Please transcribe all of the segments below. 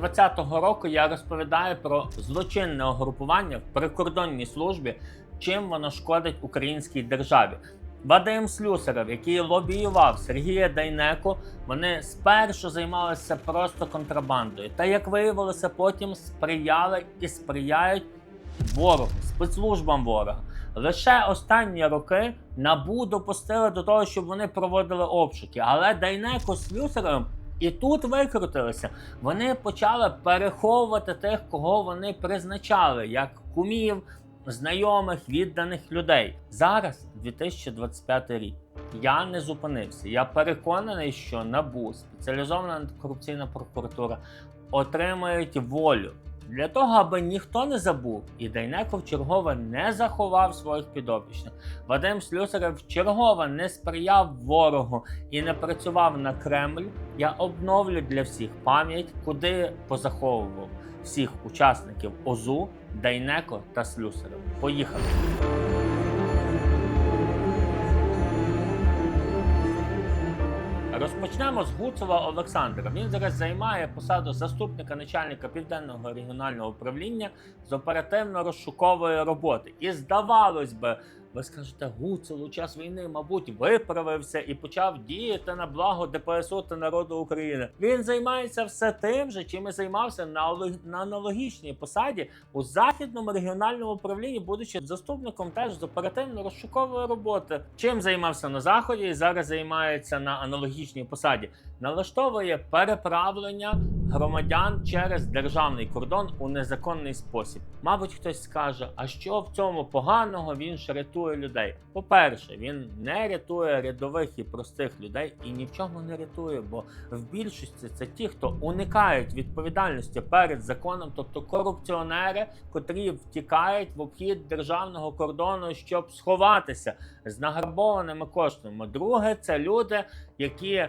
2020 року я розповідаю про злочинне угрупування в прикордонній службі, чим воно шкодить українській державі. Вадим Слюсарев, який лобіював Сергія Дайнеку, вони спершу займалися просто контрабандою. Та як виявилося, потім сприяли і сприяють ворогу, спецслужбам ворога. Лише останні роки набу допустили до того, щоб вони проводили обшуки. Але Дайнеко з Слюсаревим і тут викрутилися. Вони почали переховувати тих, кого вони призначали, як кумів, знайомих, відданих людей. Зараз 2025 рік. Я не зупинився. Я переконаний, що НАБУ, спеціалізована антикорупційна прокуратура, отримають волю для того, аби ніхто не забув, і Дайнеков чергове не заховав своїх підопічних. Вадим Слюсарев чергове не сприяв ворогу і не працював на Кремль. Я обновлю для всіх пам'ять, куди позаховував всіх учасників ОЗУ, Дайнеко та Слюсарев. Поїхали. Розпочнемо з Гуцова Олександра. Він зараз займає посаду заступника начальника південного регіонального управління з оперативно-розшукової роботи. І здавалось би, ви скажете, Гуцул у час війни, мабуть, виправився і почав діяти на благо ДПСУ та народу України. Він займається все тим же, чим і займався на на аналогічній посаді у західному регіональному управлінні, будучи заступником теж з оперативно-розшукової роботи. Чим займався на заході і зараз займається на аналогічній посаді. Налаштовує переправлення громадян через державний кордон у незаконний спосіб. Мабуть, хтось скаже, а що в цьому поганого він ж рятує людей. По-перше, він не рятує рядових і простих людей і ні в чому не рятує, бо в більшості це ті, хто уникають відповідальності перед законом, тобто корупціонери, котрі втікають в обхід державного кордону, щоб сховатися з награбованими коштами. Друге, це люди, які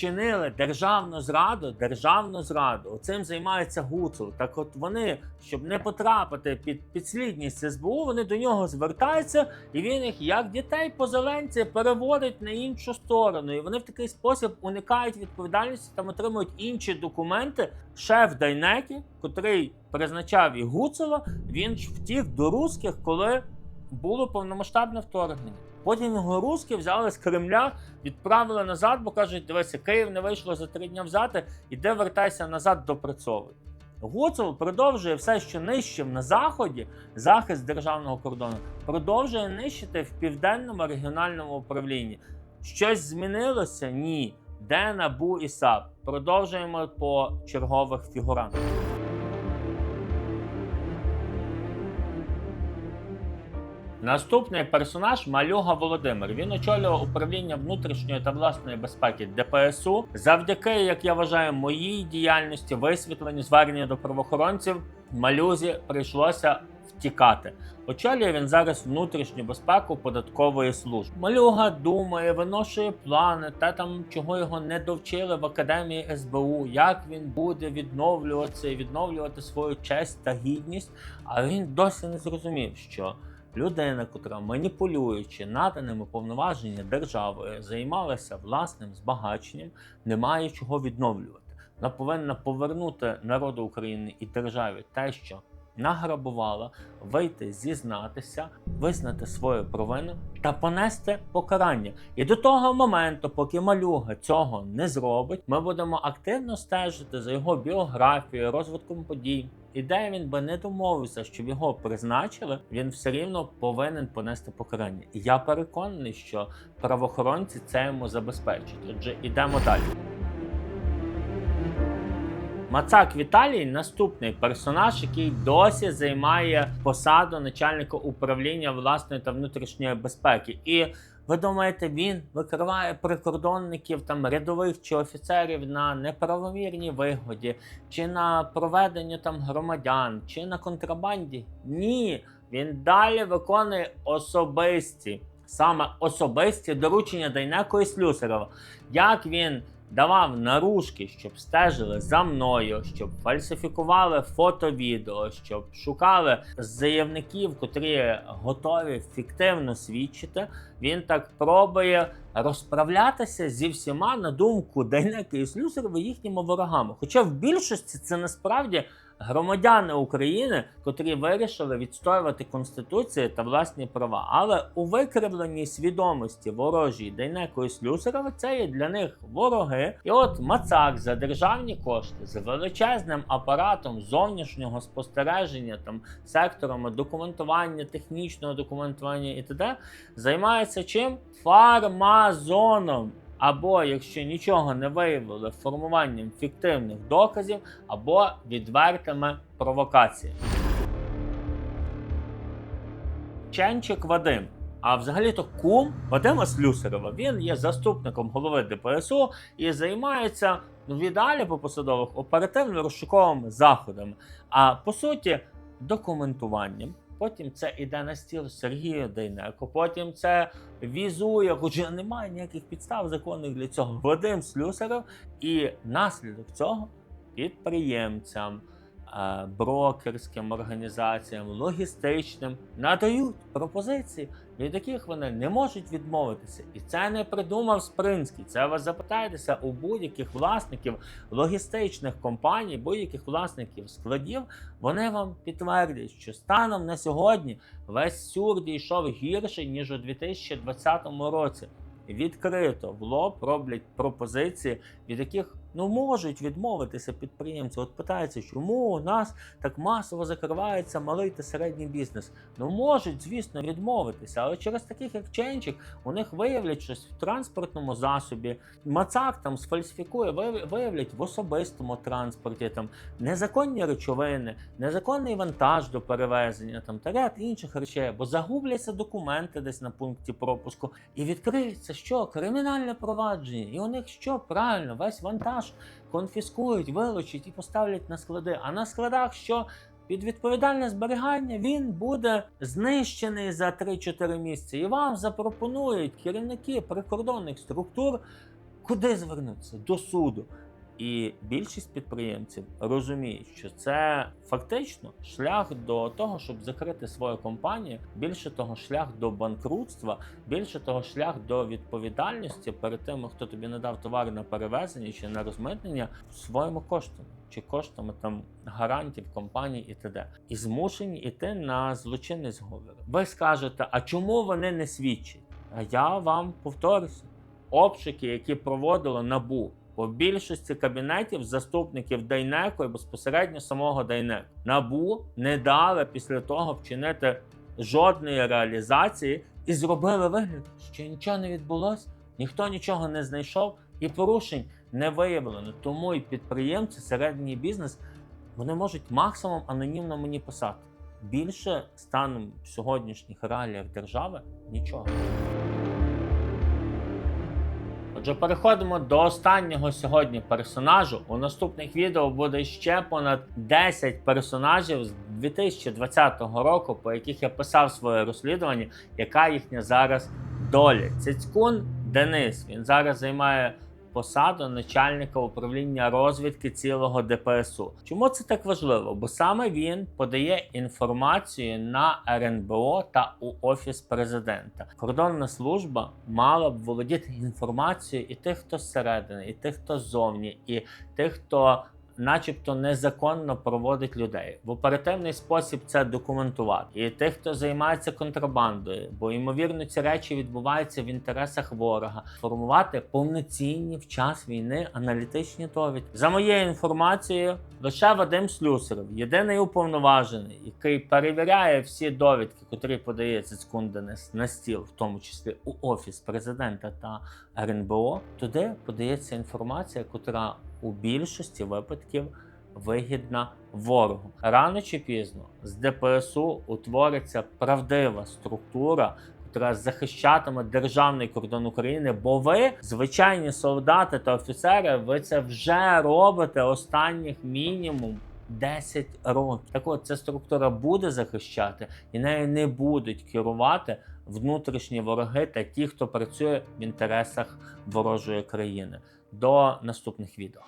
вчинили державну зраду, державну зраду. Цим займається Гуцул. Так от вони, щоб не потрапити під підслідність СБУ, вони до нього звертаються, і він їх, як дітей по зеленці, переводить на іншу сторону. І вони в такий спосіб уникають відповідальності, там отримують інші документи. Шеф Дайнекі, котрий призначав і Гуцула, він ж втік до русських, коли було повномасштабне вторгнення. Потім його руски взяли з Кремля, відправили назад, бо кажуть, дивися, Київ не вийшло за три дні взяти, іде вертайся назад, допрацьовуй. Гуцул продовжує все, що нищив на заході, захист державного кордону, продовжує нищити в південному регіональному управлінні. Щось змінилося? Ні. Де НАБУ і САП? Продовжуємо по чергових фігурантах. Наступний персонаж Малюга Володимир. Він очолював управління внутрішньої та власної безпеки ДПСУ. Завдяки, як я вважаю, моїй діяльності, висвітленню звернення до правоохоронців, малюзі прийшлося втікати. Очолює він зараз внутрішню безпеку податкової служби. Малюга думає, виношує плани, та там чого його не довчили в академії СБУ, як він буде відновлюватися і відновлювати свою честь та гідність. А він досі не зрозумів, що людина, котра маніпулюючи наданими повноваження державою, займалася власним збагаченням, не має чого відновлювати. Вона повинна повернути народу України і державі те, що награбувала, вийти, зізнатися, визнати свою провину та понести покарання. І до того моменту, поки малюга цього не зробить, ми будемо активно стежити за його біографією, розвитком подій. І де він би не домовився, щоб його призначили, він все рівно повинен понести покарання. І я переконаний, що правоохоронці це йому забезпечать. Отже, ідемо далі. Мацак Віталій наступний персонаж, який досі займає посаду начальника управління власної та внутрішньої безпеки. І ви думаєте, він викриває прикордонників там рядових чи офіцерів на неправомірній вигоді, чи на проведенні там громадян, чи на контрабанді? Ні, він далі виконує особисті, саме особисті доручення Дайнеко і Слюсарова. Як він давав наружки, щоб стежили за мною, щоб фальсифікували фото-відео, щоб шукали заявників, котрі готові фіктивно свідчити. Він так пробує розправлятися зі всіма на думку Дейнека і Слюсарова їхніми ворогами. Хоча в більшості це насправді громадяни України, котрі вирішили відстоювати конституцію та власні права. Але у викривленій свідомості ворожій Дейнеко і Слюсарова це є для них вороги. І от Мацак за державні кошти з величезним апаратом зовнішнього спостереження, там секторами документування, технічного документування і т.д. займається чим? Фармазоном. Або, якщо нічого не виявили, формуванням фіктивних доказів, або відвертими провокаціями. Ченчик Вадим. А взагалі-то кум Вадима Слюсарова. Він є заступником голови ДПСУ і займається ну, в ідеалі по посадових оперативно-розшуковими заходами. А по суті, документуванням. Потім це іде на стіл Сергія Дейнеко, потім це візує, хоча немає ніяких підстав законних для цього. Вадим Слюсаров, і наслідок цього підприємцям, брокерським організаціям, логістичним надають пропозиції, від яких вони не можуть відмовитися. І це не придумав Спринський. Це ви запитаєтеся у будь-яких власників логістичних компаній, будь-яких власників складів. Вони вам підтвердять, що станом на сьогодні весь сюр дійшов гірше ніж у 2020 році. Відкрито в лоб роблять пропозиції, від яких ну можуть відмовитися підприємці. От питається, чому у нас так масово закривається малий та середній бізнес. Ну можуть, звісно, відмовитися, але через таких як Ченчик у них виявлять щось в транспортному засобі. Мацак там сфальсифікує, вияв- виявлять в особистому транспорті там незаконні речовини, незаконний вантаж до перевезення там та ряд інших речей, бо загубляться документи десь на пункті пропуску, і відкриється що кримінальне провадження, і у них що правильно, весь вантаж конфіскують, вилучать і поставлять на склади. А на складах що? Під відповідальне зберігання він буде знищений за 3-4 місяці. І вам запропонують керівники прикордонних структур, куди звернутися? До суду. І більшість підприємців розуміють, що це фактично шлях до того, щоб закрити свою компанію. Більше того, шлях до банкрутства, більше того, шлях до відповідальності перед тими, хто тобі не дав товар на перевезення чи на розмитнення своїми коштами чи коштами там гарантів компаній і т.д. І змушені йти на злочинний зговір. Ви скажете, а чому вони не свідчать? А я вам повторюся: обшуки, які проводило набу. По більшості кабінетів заступників Дейнеко і безпосередньо самого Дейнеко набу не дали після того вчинити жодної реалізації і зробили вигляд, що нічого не відбулося, ніхто нічого не знайшов і порушень не виявлено. Тому і підприємці, середній бізнес, вони можуть максимум анонімно мені писати. Більше станом сьогоднішніх реаліях держави нічого. Отже, переходимо до останнього сьогодні персонажу. У наступних відео буде ще понад 10 персонажів з 2020 року, по яких я писав своє розслідування, яка їхня зараз доля. Цицькун Денис. Він зараз займає посаду начальника управління розвідки цілого ДПСУ. Чому це так важливо? Бо саме він подає інформацію на РНБО та у офіс президента. Кордонна служба мала б володіти інформацією і тих, хто зсередини, і тих, хто ззовні, і тих, хто. Начебто незаконно проводить людей в оперативний спосіб це документувати. І тих, хто займається контрабандою, бо ймовірно ці речі відбуваються в інтересах ворога. Формувати повноцінні в час війни аналітичні довідки. За моєю інформацією, лише Вадим Слюсаров, єдиний уповноважений, який перевіряє всі довідки, котрі подає Цицкун Денис на стіл, в тому числі у офіс президента та РНБО. Туди подається інформація, котра у більшості випадків вигідна ворогу. Рано чи пізно з ДПСУ утвориться правдива структура. Яка захищатиме державний кордон України, бо ви, звичайні солдати та офіцери, ви це вже робите останніх мінімум 10 років. Так от ця структура буде захищати, і нею не будуть керувати внутрішні вороги та ті, хто працює в інтересах ворожої країни. До наступних відео.